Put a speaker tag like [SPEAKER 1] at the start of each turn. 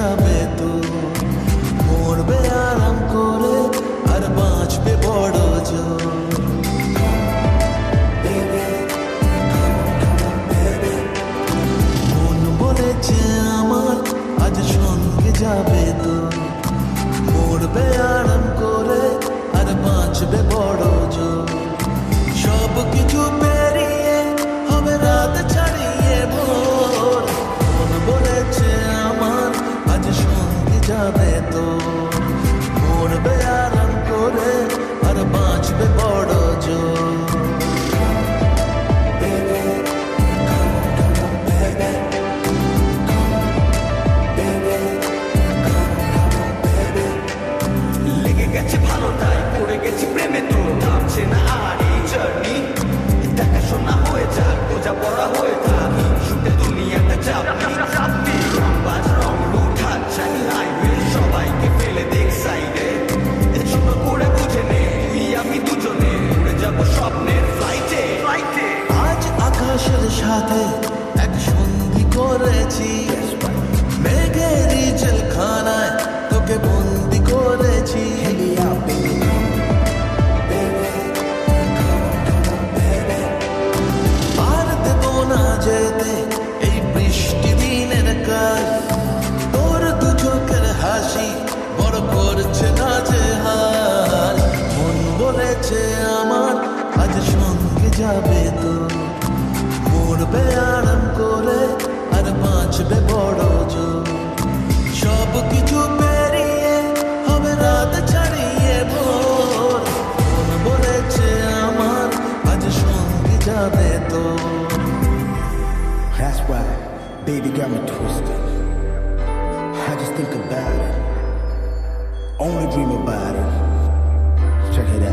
[SPEAKER 1] যাবে তো? মরবে আরাম করে আর বাঁচবে বড় জোর। বলেছে আমার, আজ সঙ্গে যাবে তো? মরবে আরাম আকাশের সাথে এক সন্ধি করেছি। মেঘেরই জেলখানায় তোকে বন্দি করেছি। এই বৃষ্টি দিনের তোর দু চোখের হাসি না যে হাল। আমার আজ যাবে।
[SPEAKER 2] Baby got me twisted. I just think about it. Only dream about it. Check it out.